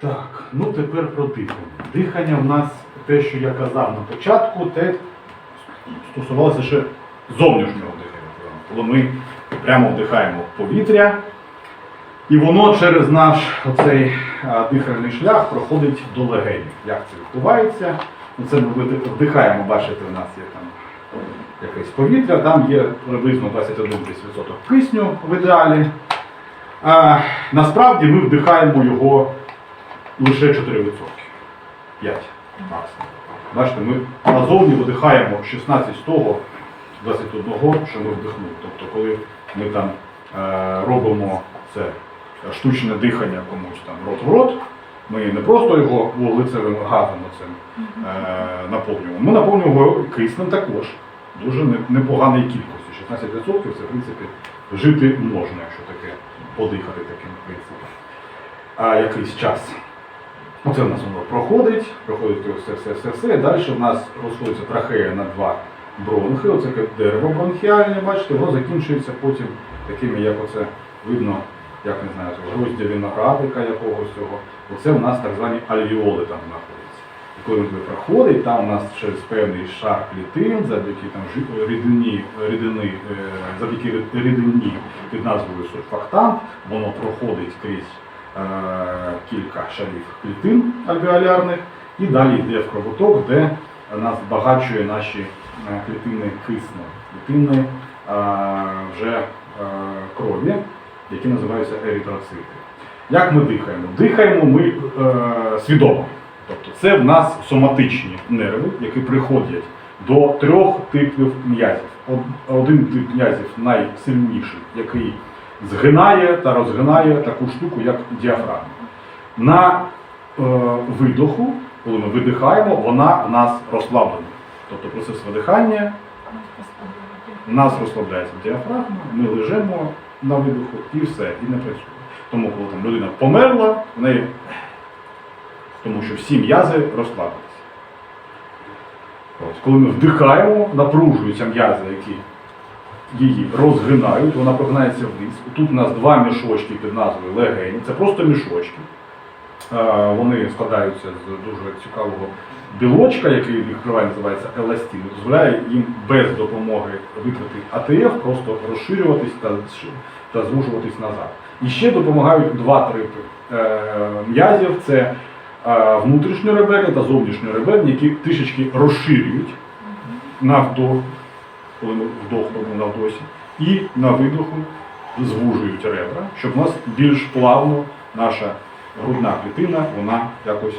Так, ну тепер про дихання. Дихання в нас те, що я казав на початку, те стосувалося ще зовнішнього дихання. Коли ми прямо вдихаємо повітря, і воно через наш оцей дихальний шлях проходить до легенів. Як це відбувається? Ну, Це ми вдихаємо, бачите, у нас є там якесь повітря, там є приблизно 21% кисню в ідеалі. А, насправді ми вдихаємо його лише 4%. 5 максимум. Бачите, ми назовні видихаємо 16 з того 21, що ми вдихнули. Тобто, коли ми там е, робимо це штучне дихання комусь там рот в рот, ми не просто його вуглецевим газом цим е, наповнюємо, ми наповнюємо його киснем також. Дуже не- непоганій кількості. 16% це, в принципі, жити можна, якщо таке подихати таким принципом. А якийсь час. Оце в нас воно проходить, проходить все, все, все, все. Далі в нас розходиться трахея на два бронхи. Оце дерево бронхіальне, бачите, воно закінчується потім такими, як оце видно, як не знаю, гроздя виноградика якогось цього. Оце у нас так звані альвіоли там знаходяться. І коли він проходить, там у нас через певний шар клітин, завдяки там рідині, рідини, е, завдяки рідині під назвою сурфактант, воно проходить крізь кілька шарів клітин альвеолярних і далі йде в кровоток, де нас збагачує наші е, клітини киснем, клітини е, вже е, крові, які називаються еритроцити. Як ми дихаємо? Дихаємо ми е, свідомо. Тобто це в нас соматичні нерви, які приходять до трьох типів м'язів. Один тип м'язів найсильніший, який згинає та розгинає таку штуку, як діафрагма. На е, видоху, коли ми видихаємо, вона в нас розслаблена. Тобто процес видихання у нас розслабляється діафрагма, ми лежимо на видоху і все, і не працює. Тому, коли там людина померла, в неї тому що всі м'язи розслабилися. Коли ми вдихаємо, напружуються м'язи, які її розгинають, вона прогинається вниз. Тут у нас два мішочки під назвою легені. Це просто мішочки. Е, Вони складаються з дуже цікавого білочка, який правильно називається еластин, дозволяє їм без допомоги викрити АТФ просто розширюватись та, та звужуватись назад. І ще допомагають два типи е, м'язів: це е, внутрішньореберні та зовнішньореберні, які трішечки розширюють на вдох, коли ми вдохнемо на вдосі, і на видоху звужують ребра, щоб у нас більш плавно наша грудна клітина вона якось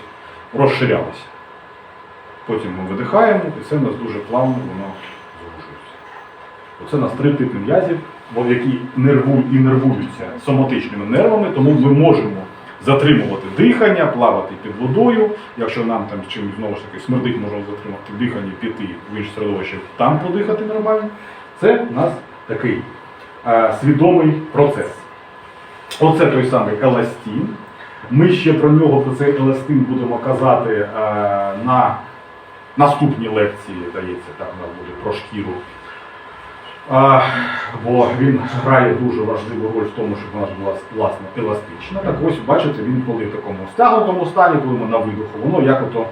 розширялася. Потім ми видихаємо, і це в нас дуже плавно воно звужується. Оце у нас три типи м'язів, які нервують і нервуються соматичними нервами, тому ми можемо затримувати дихання, плавати під водою. Якщо нам там чимось знову ж таки смердить, можемо затримати дихання, піти в інше середовище, там подихати нормально. Це у нас такий е, свідомий процес. Оце той самий еластин. Ми ще про нього, про цей еластин будемо казати е, на наступній лекції, здається, так у нас буде про шкіру. Бо він грає дуже важливу роль в тому, щоб вона була власне еластична. Так ось бачите, він коли в такому стягнутому стані, коли ми на видоху, воно як ото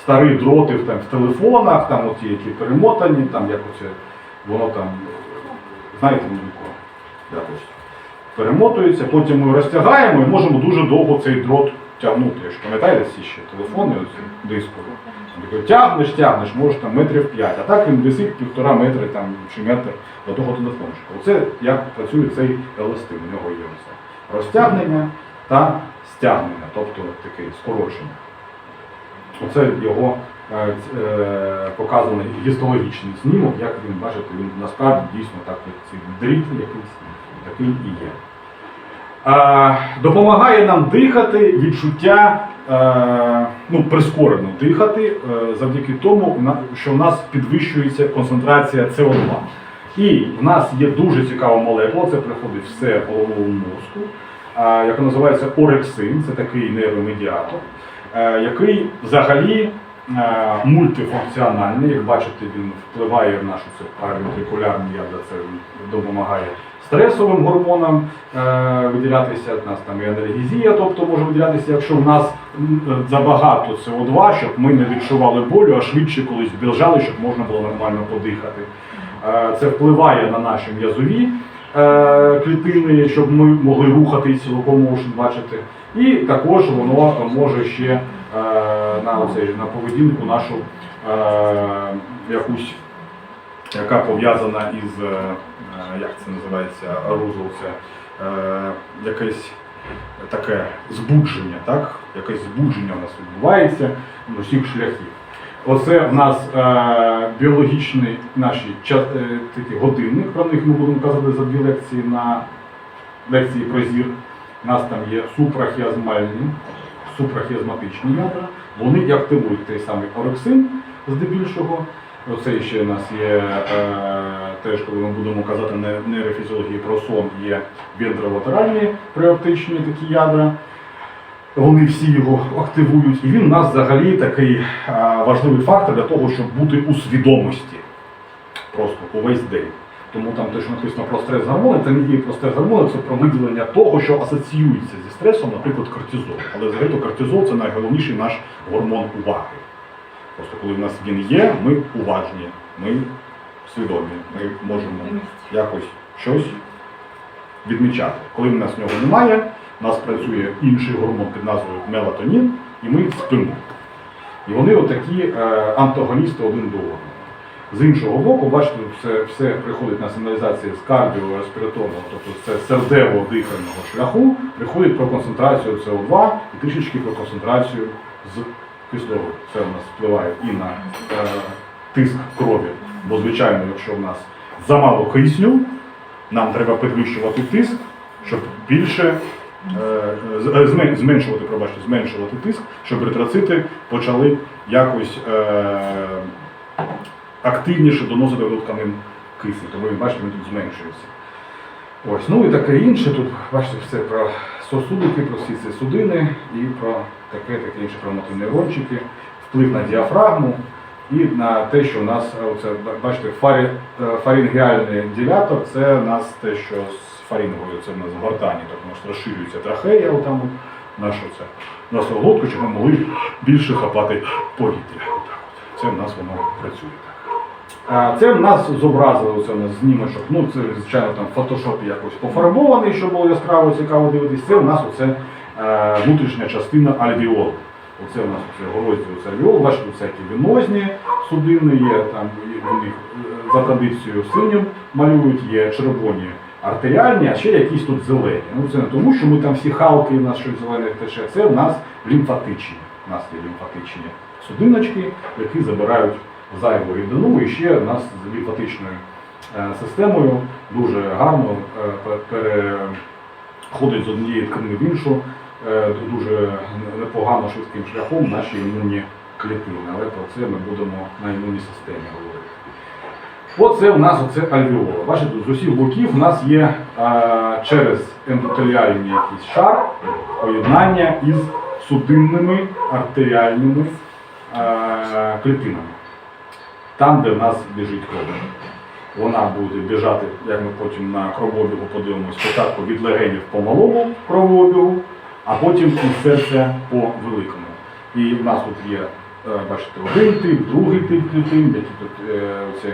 старі дроти там, в телефонах, там оті, які перемотані, там як оце, воно там, знаєте, якось перемотується, потім ми розтягаємо і можемо дуже довго цей дрот тягнути. Якщо пам'ятаєте ці ще телефони, дискові. Такий, тягнеш, тягнеш, може там метрів 5, а так він висить півтора метри там, чи метр до того телефончика. Оце як працює цей еластин, у нього є все. Розтягнення та стягнення, тобто таке скорочення. Оце його е, е, показаний гістологічний знімок, як він бачите, він насправді дійсно так, як цей дріт якийсь такий і є. Допомагає нам дихати відчуття, е, ну, прискорено дихати е, завдяки тому, що в нас підвищується концентрація СО2. І в нас є дуже цікава молекула, це приходить все в головному мозку, яка називається орексин, це такий нейромедіатор, е, який взагалі мультифункціональний. Як бачите, він впливає в нашу це паравентрикулярні ядра, це допомагає стресовим гормонам е, виділятися. У нас там і енергізія, тобто може виділятися, якщо в нас е, забагато СО2, щоб ми не відчували болю, а швидше колись біжали, щоб можна було нормально подихати. Е, Це впливає на наші м'язові е, клітини, щоб ми могли рухатись локомошн, бачите. І також воно може ще е, на, оцей, на поведінку нашу е, якусь, яка пов'язана із, е, е, як це називається, арузол, це е, якесь таке збудження, так? Якесь збудження у нас відбувається з усіх шляхів. Оце в нас е, біологічний наші ча- е, такий годинник, про них ми будемо казати за дві лекції на лекції про зір. У нас там є супрахіазмальні, супрахіазматичні ядра. Вони і активують той самий орексин здебільшого. Оце ще у нас є е, теж, коли ми будемо казати не нейрофізіології про сон, є вентролатеральні приоптичні такі ядра. Вони всі його активують, і він у нас взагалі такий е, важливий фактор для того, щоб бути у свідомості просто увесь день. Тому там те, що написано про стрес гормони, це не є про стрес гормони, це про виділення того, що асоціюється зі стресом, наприклад, кортизол. Але взагалі кортизол це найголовніший наш гормон уваги. Просто коли в нас він є, ми уважні, ми свідомі, ми можемо якось щось відмічати. Коли в нас нього немає, у нас працює інший гормон під назвою мелатонін, і ми спимо. І вони отакі е, антагоністи один до одного. З іншого боку, бачите, все, все приходить на сигналізації з кардіореспіраторного, тобто це сердево-дихального шляху, приходить про концентрацію СО2 і трішечки про концентрацію з кислороду. Це у нас впливає і на е, тиск крові. Бо, звичайно, якщо в нас замало кисню, нам треба підвищувати тиск, щоб більше е, е, змен- зменшувати, пробачте, зменшувати тиск, щоб еритроцити почали якось е, активніше доносити до тканин кисень. Тому він бачите, він тут зменшується. Ось, ну і таке інше. Тут бачите все про сосудики, про всі ці судини і про таке, таке інше про мотонейрончики, вплив на діафрагму і на те, що у нас е, оце, бачите, фарі, е, фарінгеальний дилятор це у нас те, що з фарінговою, це в нас в гортані, тобто у нас розширюється трахея, отам от, нашу це нашу глотку, щоб ми могли більше хапати повітря. Це в нас воно працює Це в нас зобразили це у нас знімочок. Ну це звичайно там в фотошопі якось пофарбований, щоб було яскраво цікаво дивитись. Це у нас оце е, внутрішня частина альвіолу. Оце у нас оце гороздя оце альвіол. Бачите, всякі венозні судини є там вони е, за традицією синім малюють, є червоні артеріальні, а ще якісь тут зелені. Ну це не тому, що ми там всі халки, у нас щось зелене тече. Це у нас лімфатичні. У нас є лімфатичні судиночки, які забирають зайву рідину, і ще нас з лімфатичною е, системою дуже гарно е, переходить з однієї тканини в іншу, е, дуже непогано швидким шляхом наші імунні клітини. Але про це ми будемо на імунній системі говорити. Оце у нас оце альвеола. Бачите, з усіх боків у нас є е, через ендотеліальний якийсь шар поєднання із судинними артеріальними е, клітинами. Там, де в нас біжить кров. Вона буде біжати, як ми потім на кровообігу подивимося, спочатку від легенів по малому кровообігу, а потім із серця по великому. І в нас тут є, е, бачите, один тип, другий тип клітин, які тут е, оці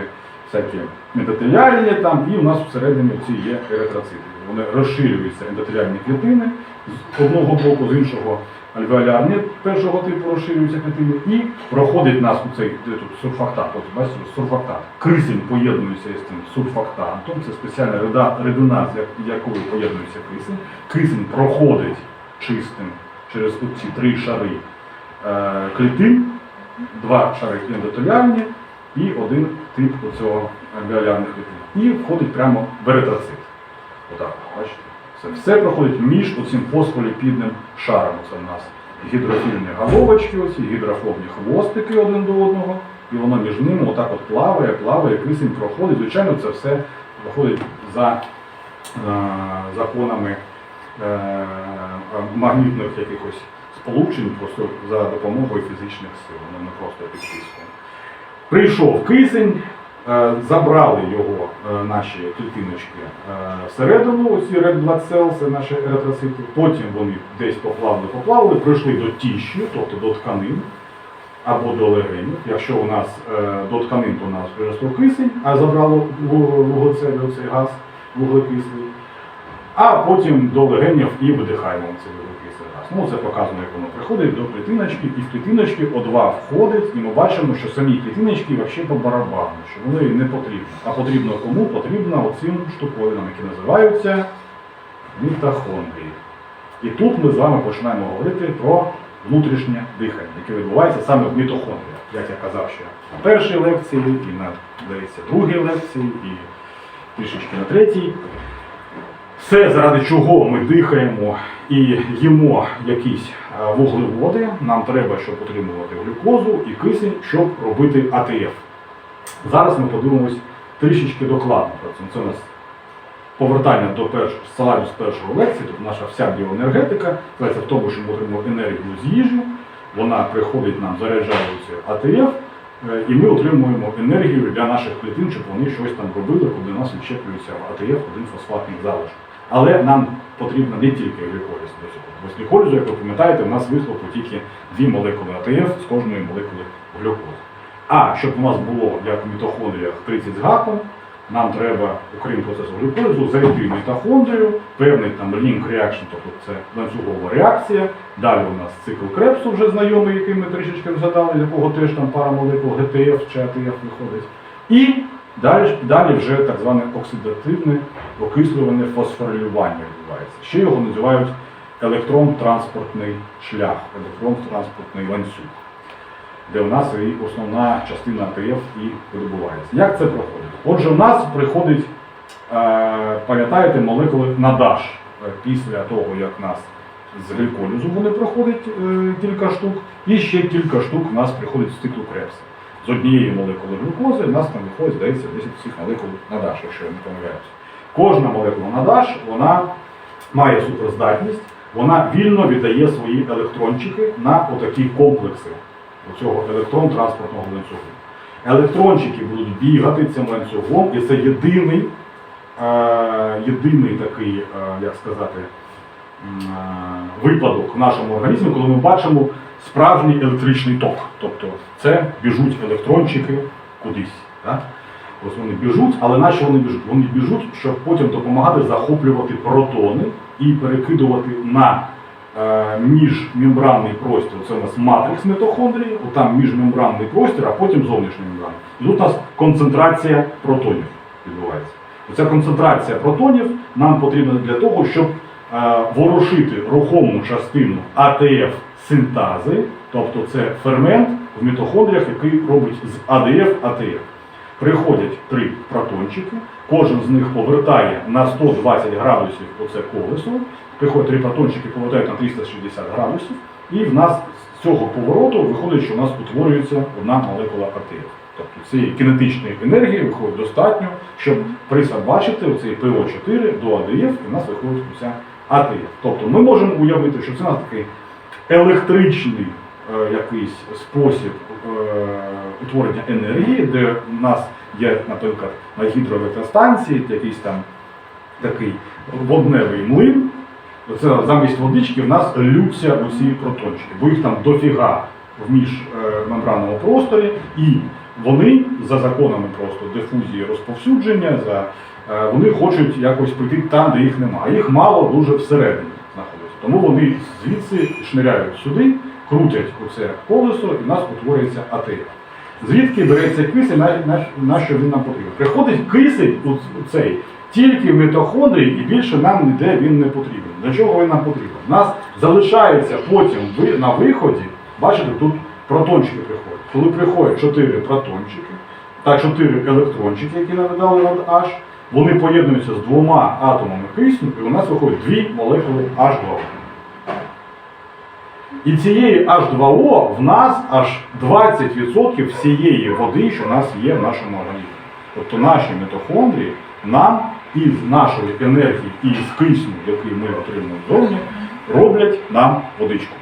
всякі ендотеліальні там, і у нас всередині ці є еритроцити. Вони розширюються ендотеліальні клітини з одного боку, з іншого альвеолярні першого типу розширюються клітини і проходить нас у цей сурфактант. От бачите, сурфактант. Кисень поєднується із цим сурфактантом. Це спеціальна рідина, з якою поєднується кисень. Кисень проходить чистим через ці три шари е, клітин, два шари ендотеліальні і один тип оцього альвеолярних клітин. І входить прямо в еритроцит. Отак, бачите? Це все проходить між оцим фосфоліпідним шаром. Це в нас гідрофільні головочки, оці гідрофобні хвостики один до одного, і воно між ними отак от плаває, плаває, кисень проходить. Звичайно, це все проходить за е, законами е, магнітних якихось сполучень просто за допомогою фізичних сил, вони не просто під тиском. Прийшов кисень, забрали його е, наші клітиночки е, всередину, оці red blood cells, наші еритроцити. Потім вони десь поплавали, поплавали, прийшли до тіщі, тобто до тканин або до легенів. Якщо у нас е, до тканин, то у нас приростав кисень, а забрало ву- вуглецевий оцей газ вуглекислий. А потім до легенів і видихаємо цей. Ну, це показано, як воно приходить до клітиночки, і в клітиночки О2 входить, і ми бачимо, що самі клітиночки взагалі по барабану, що вони не потрібні. А потрібно кому? Потрібно оцим штуковинам, які називаються мітохондрії. І тут ми з вами починаємо говорити про внутрішнє дихання, яке відбувається саме в мітохондріях. Як я казав ще на першій лекції, і на здається, другій лекції, і трішечки на третій. Все, заради чого ми дихаємо і їмо якісь е, вуглеводи, нам треба, щоб отримувати глюкозу і кисень, щоб робити АТФ. Зараз ми подивимось трішечки докладно це. У нас повертання до першого слайду з першої лекції, тобто наша вся біоенергетика, це в тому, що ми отримуємо енергію з їжі, вона приходить нам, заряджається АТФ, е, і ми отримуємо енергію для наших клітин, щоб вони щось там робили, коли у нас відщеплюється в АТФ один фосфатний залишок. Але нам потрібно не тільки глюколіз для цього. Бо з глюколізу, як ви пам'ятаєте, у нас вихлопу тільки дві молекули АТФ з кожної молекули глюкози. А щоб у нас було, як в мітохондріях, 30 з гаком, нам треба, окрім процесу глюколізу, зайти в мітохондрію, певний там link reaction, тобто це ланцюгова реакція. Далі у нас цикл Крепсу вже знайомий, який ми трішечки згадали, якого теж там пара молекул ГТФ чи АТФ виходить. І далі, далі вже так зване оксидативне окислюване фосфорилювання відбувається. Ще його називають електрон-транспортний шлях, електрон-транспортний ланцюг де у нас і основна частина АТФ і видобувається. Як це проходить? Отже, у нас приходить, е, пам'ятаєте, молекули на даш е, після того, як нас з гліколізу вони проходять е, кілька штук, і ще кілька штук у нас приходить з циклу Крепса. З однієї молекули глюкози у нас там виходить, здається, 10 всіх молекул на даш, якщо я не помиляюся. Кожна молекула на даш, вона має суперздатність, вона вільно віддає свої електрончики на отакі комплекси цього електрон-транспортного ланцюгу. Електрончики будуть бігати цим ланцюгом, і це єдиний, е, єдиний такий, е, як сказати, е, випадок в нашому організмі, коли ми бачимо справжній електричний ток. Тобто це біжуть електрончики кудись. Так? Ось вони біжуть, але на що вони біжуть? Вони біжуть, щоб потім допомагати захоплювати протони і перекидувати на е, міжмембранний простір. Це у нас матрикс мітохондрії, там міжмембранний простір, а потім зовнішній мембран. І тут у нас концентрація протонів відбувається. Оця концентрація протонів нам потрібна для того, щоб е, ворушити рухому частину АТФ синтази, тобто це фермент в мітохондріях, який робить з АДФ АТФ. Приходять три протончики, кожен з них повертає на 120 градусів оце колесо. Приходять три протончики, повертають на 360 градусів, і в нас з цього повороту виходить, що у нас утворюється одна молекула АТФ. Тобто цієї кінетичної енергії виходить достатньо, щоб присобачити оцей ПО4 до АДФ, і в нас виходить оця АТФ. Тобто ми можемо уявити, що це у нас такий електричний е, якийсь спосіб е, утворення енергії, де в нас є, наприклад, на гідроелектростанції якийсь там такий водневий млин. Це замість водички в нас лються усі протончики, бо їх там дофіга в міжмембранному просторі, і вони за законами просто дифузії розповсюдження, за, е, вони хочуть якось прийти там, де їх немає. Їх мало дуже всередині. Тому вони звідси шниряють сюди, крутять оце колесо і в нас утворюється АТФ. Звідки береться кисень, на, на, на що він нам потрібен? Приходить кисень у цей тільки в мітохондрії і більше нам ніде він не потрібен. Для чого він нам потрібен? У нас залишається потім на виході, бачите, тут протончики приходять. Коли приходять 4 протончики та 4 електрончики, які наведали над H, вони поєднуються з двома атомами кисню, і у нас виходять дві молекули H2O. І цієї H2O в нас аж 20% всієї води, що в нас є в нашому організмі. Тобто наші мітохондрії нам із нашої енергії і з кисню, який ми отримуємо зовні, роблять нам водичку.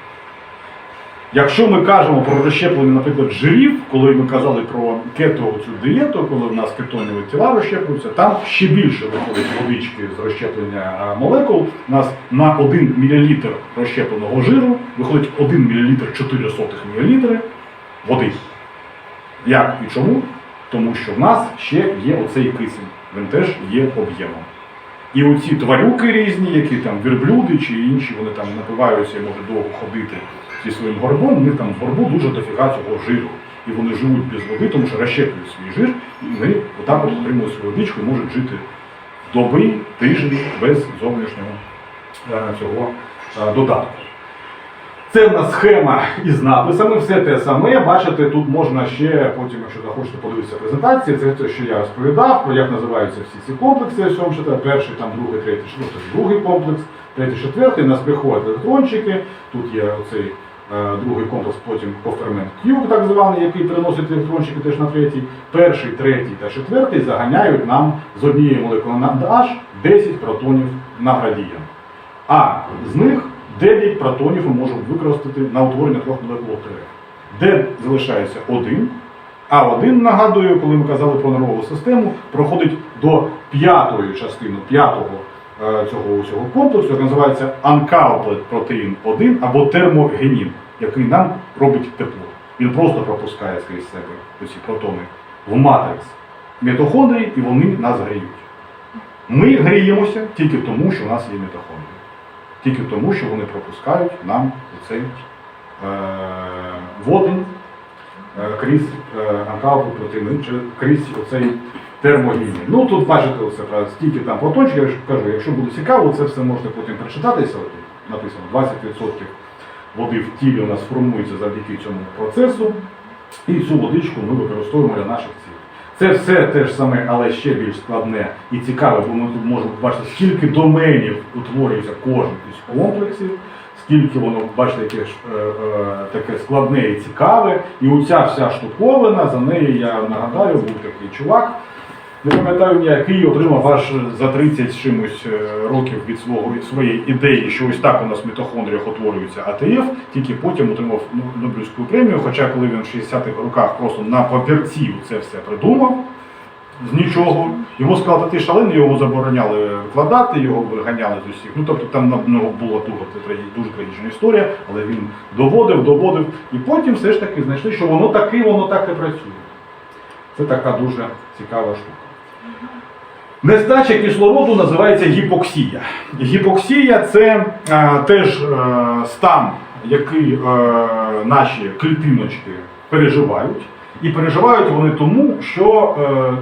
Якщо ми кажемо про розщеплення, наприклад, жирів, коли ми казали про кетову цю дієту, коли в нас кетонові тіла розщеплюються, там ще більше виходить водички з розщеплення молекул. У нас на 1 мл розщепленого жиру виходить 1 мл 4 мл води. Як і чому? Тому що в нас ще є оцей кисень, він теж є об'ємом. І оці тварюки різні, які там верблюди чи інші, вони там напиваються і можуть довго ходити зі своїм горбом, в них там в горбу дуже дофіга цього жиру. І вони живуть без води, тому що розщеплюють свій жир, і вони отак от отримують свою водичку і можуть жити доби, тижні без зовнішнього е, цього е, додатку. Це в нас схема із написами, все те саме. Бачите, тут можна ще потім, якщо захочете подивитися презентації, це те, що я розповідав, про як називаються всі ці комплекси, ось перший, там, другий, третій, четвертий, другий комплекс, третій, четвертий, у нас приходять електрончики, тут є оцей другий комплекс, потім кофермент Q, так званий, який переносить електрончики теж на третій. Перший, третій та четвертий заганяють нам з однієї молекули на H 10 протонів на градієнт. А з них 9 протонів ми можемо використати на утворення трьох молекул ТРФ. Де залишається один, а один, нагадую, коли ми казали про нервову систему, проходить до п'ятої частини, п'ятого е, цього, цього комплексу, який називається uncoupled протеїн 1 або термогенін, який нам робить тепло. Він просто пропускає скрізь себе ці протони в матрикс мітохондрій, і вони нас гріють. Ми гріємося тільки тому, що в нас є мітохондрії. Тільки тому, що вони пропускають нам цей е, водень е, крізь е, анкалку протеїн, крізь оцей термогінін. Ну тут бачите, правда, стільки там протончиків, я кажу, якщо буде цікаво, це все можете потім прочитатися. Написано 20% води в тілі у нас формується завдяки цьому процесу. І цю водичку ми використовуємо для наших цілей. Це все те ж саме, але ще більш складне і цікаве, бо ми тут можемо бачити, скільки доменів утворюється кожен із комплексів, скільки воно, бачите, яке ж е, е, таке складне і цікаве. І оця вся штуковина, за нею я нагадаю, був такий чувак. Не пам'ятаю я, який отримав аж за 30 з чимось е, років від свого від своєї ідеї, що ось так у нас в мітохондріях утворюється АТФ, тільки потім отримав ну, Нобелівську премію. Хоча коли він в 60-х роках просто на папірці це все придумав з нічого, йому сказали, ти шалений, його забороняли викладати, його виганяли з усіх. Ну тобто там на нього була дуже, дуже трагічна історія, але він доводив, доводив, і потім все ж таки знайшли, що воно таки, воно так і працює. Це така дуже цікава штука. Нестача кислороду називається гіпоксія. Гіпоксія це е, теж е, стан, який е, наші клітиночки переживають. І переживають вони тому, що е,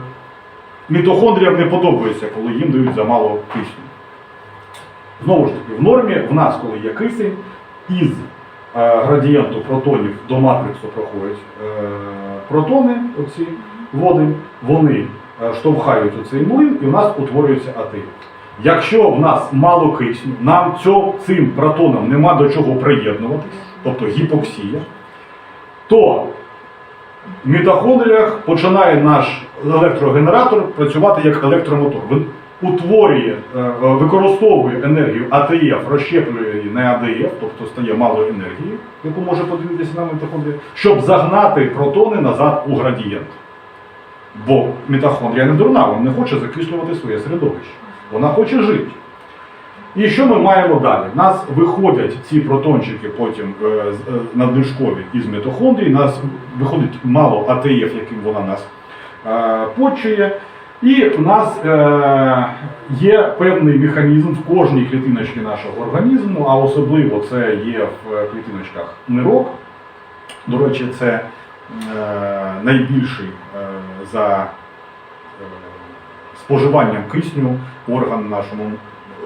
мітохондріям не подобається, коли їм дають замало кисню. Знову ж таки, в нормі в нас, коли є кисень, із е, градієнту протонів до матриксу проходять е, протони, оці води, вони штовхають у цей млин і в нас утворюється атил. Якщо в нас мало кисню, нам цим протонам нема до чого приєднуватись, тобто гіпоксія, то в мітохондріях починає наш електрогенератор працювати як електромотор. Він утворює, е, е, використовує енергію АТФ, розщеплює її на АДФ, тобто стає мало енергії, яку може поділитися нам мітохондрія, щоб загнати протони назад у градієнт. Бо мітохондрія не дурна, вона не хоче закислювати своє середовище. Вона хоче жити. І що ми маємо далі? У нас виходять ці протончики потім е, е, надлишкові із мітохондрій, у нас виходить мало АТФ, яким вона нас е, почує. І в нас є певний механізм в кожній клітиночці нашого організму, а особливо це є в клітиночках нирок. До речі, це найбільший е, за е, споживанням кисню орган в нашому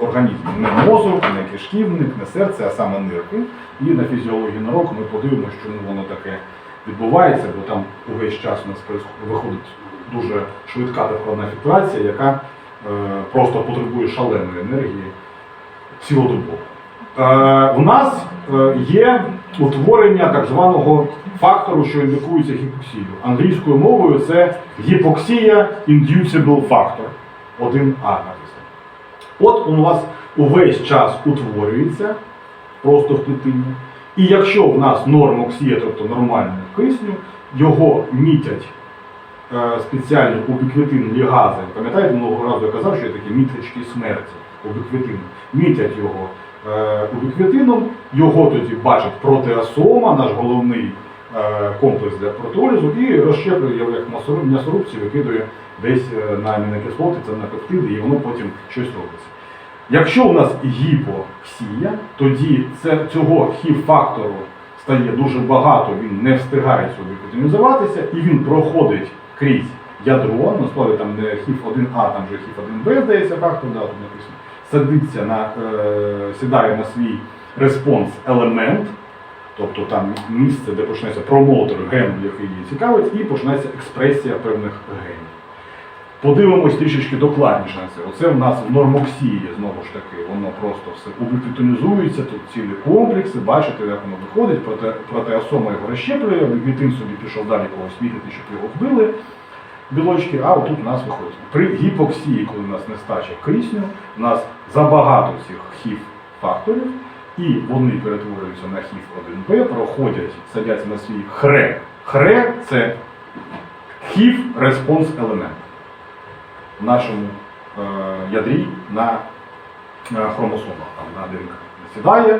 організмі. Не мозок, не кишківник, не серце, а саме нирки. І на фізіології нирок ми подивимося, чому воно таке відбувається, бо там увесь час у нас виходить дуже швидка та складна фільтрація, яка е, просто потребує шаленої енергії цілодобово. Е, у нас е, є утворення так званого фактору, що індикується гіпоксією. Англійською мовою це гіпоксія inducible factor. 1А. От у вас увесь час утворюється просто в клітині. І якщо в нас норм оксія, тобто нормальний кисню, його мітять е, спеціальні убіквітинні гази. Пам'ятаєте, минулого разу я казав, що є такі міточки смерті убіквітин. Мітять його е, його тоді бачить протеасома, наш головний е, комплекс для протеолізу, і розщеплює його як м'ясорубці, викидує десь е, на амінокислоти, це на пептиди, і воно потім щось робиться. Якщо у нас гіпоксія, тоді це, цього хів-фактору стає дуже багато, він не встигає сюди потенізуватися, і він проходить крізь ядро, насправді там не хів 1А, там вже хів 1Б, здається, фактор, да, тут написано, садиться на, е, сідає на свій респонс елемент, тобто там місце, де почнеться промотор гену, який її цікавить, і починається експресія певних генів. Подивимось трішечки докладніше на це. Оце в нас в нормоксії, знову ж таки, воно просто все убіквітонізується, тут цілі комплекси, бачите, як воно виходить, проте, протеасома його розщеплює, вітин собі пішов далі когось мітити, щоб його вбили білочки, а отут у нас виходить. При гіпоксії, коли у нас нестача кисню, у нас забагато цих хів факторів, і вони перетворюються на хів 1Б, проходять, садяться на свій хре. Хре це хів респонс елемент в нашому е, ядрі на е, хромосомах, там, на ДНК. Сідає,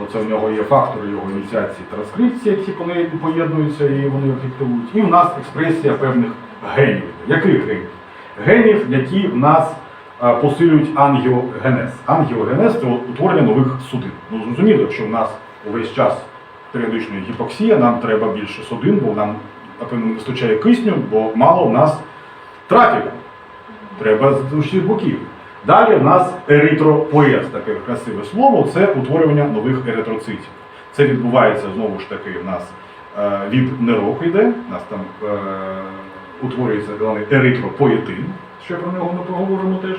оце в нього є фактори його ініціації транскрипції, які по поєднуються і вони ефективують. І в нас експресія певних генів. Яких генів? Генів, які в нас е, посилюють ангіогенез. Ангіогенез це утворення нових судин. Ну, зрозуміло, якщо в нас увесь час періодичної гіпоксія, нам треба більше судин, бо нам напевно не вистачає кисню, бо мало в нас трафіку. Треба з усіх боків. Далі в нас еритропоез, таке красиве слово, це утворювання нових еритроцитів. Це відбувається знову ж таки в нас е, від нирок йде, у нас там е, утворюється головний еритропоетин, ще про нього ми поговоримо теж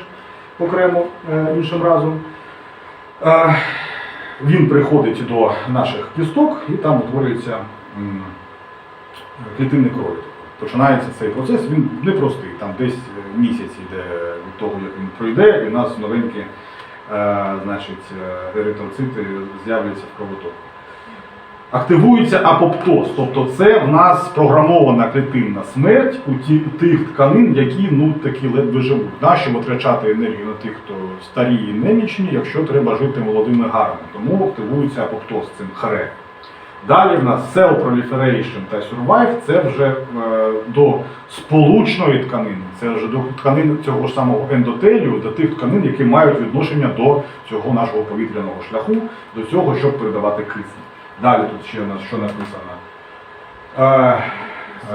окремо е, іншим разом. Е, він приходить до наших кісток і там утворюється клітинний кроль. Починається цей процес, він непростий, там десь місяць йде від того, як він пройде, і в нас новенькі е, значить, е, еритроцити з'являться в кровотоку. Активується апоптоз, тобто це в нас програмована клітинна смерть у, тих тканин, які ну, такі ледве живуть. Нащо витрачати енергію на тих, хто старі і немічні, якщо треба жити молодим і. Тому активується апоптоз цим харе. Далі в нас Cell Proliferation та Survive це вже е, до сполучної тканини, це вже до тканин цього ж самого ендотелію, до тих тканин, які мають відношення до цього нашого повітряного шляху, до цього, щоб передавати кисень. Далі тут ще у нас що написано. Е,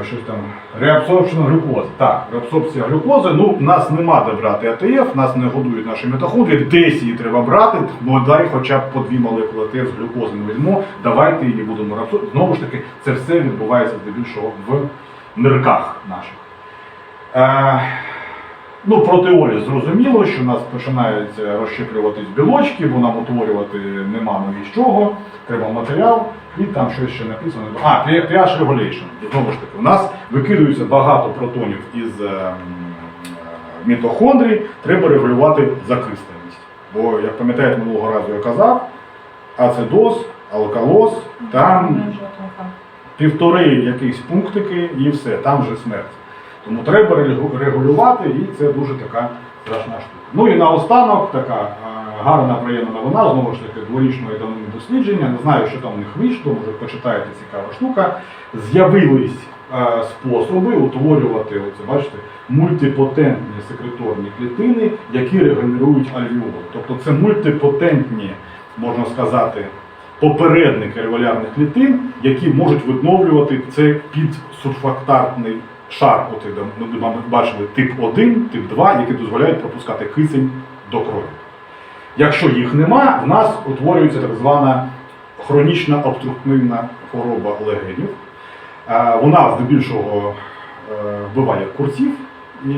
щось там. Реабсорпшн глюкози. Так, реабсорбція глюкози. Ну, нас нема де брати АТФ, нас не годують наші мітохондрії, десь її треба брати, бо дай хоча б по дві молекули АТФ з глюкози не візьмо, давайте її будемо реабсорбувати. Знову ж таки, це все відбувається здебільшого в нирках наших. Е, ну, протеоліз зрозуміло, що у нас починають розщеплюватись білочки, бо нам утворювати нема навіщо чого, треба матеріал, і там щось ще написано. А, pH regulation. Знову ж таки, у нас викидується багато протонів із е, е, мітохондрій, треба регулювати закисленість. Бо, як пам'ятаєте, минулого разу я казав, ацидоз, алкалоз, там півтори якісь пунктики і все, там вже смерть. Тому треба регулювати, і це дуже така страшна штука. Ну і наостанок така гарна приємна новина, знову ж таки, дворічної давнини дослідження. Не знаю, що там у них вийшло, може почитаєте цікава штука. З'явились способи утворювати, оце бачите, мультипотентні секреторні клітини, які регенерують альвіоли. Тобто це мультипотентні, можна сказати, попередники регулярних клітин, які можуть відновлювати це підсульфактарний шар, от ми бачили тип 1, тип 2, які дозволяють пропускати кисень до крові. Якщо їх нема, в нас утворюється так звана хронічна обструктивна хвороба легенів. Е, Вона здебільшого е, вбиває курців і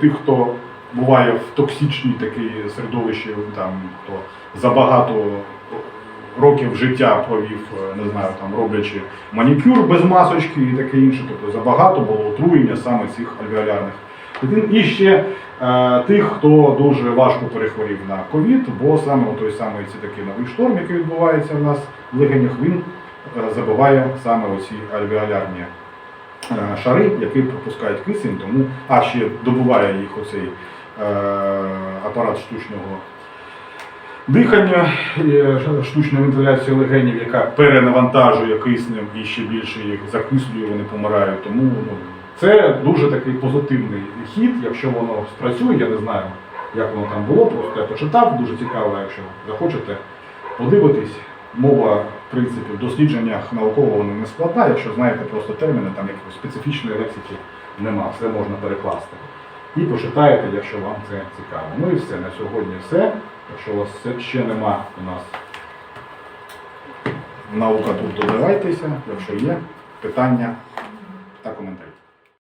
тих, хто буває в токсичній такій середовищі, там хто забагато років життя провів, е, не знаю, там роблячи манікюр без масочки і таке інше, тобто забагато було отруєння саме цих альвеолярних дитин. І ще е, тих, хто дуже важко перехворів на ковід, бо саме той самий це такий новий шторм, який відбувається в нас в легенях, він е, забиває саме оці альвеолярні е, шари, які пропускають кисень, тому а ще добуває їх оцей е, апарат штучного дихання, штучна вентиляція легенів, яка перенавантажує киснем і ще більше їх закислює, вони помирають. Тому ну, це дуже такий позитивний хід, якщо воно спрацює, я не знаю, як воно там було, просто я почитав, дуже цікаво, якщо захочете подивитись. Мова, в принципі, в дослідженнях науково вона не складна, якщо знаєте просто терміни, там якоїсь специфічної лексики нема, все можна перекласти. І почитаєте, якщо вам це цікаво. Ну і все, на сьогодні все. Якщо у вас ще нема у нас наука тут, додавайтеся, якщо є питання та коментарі.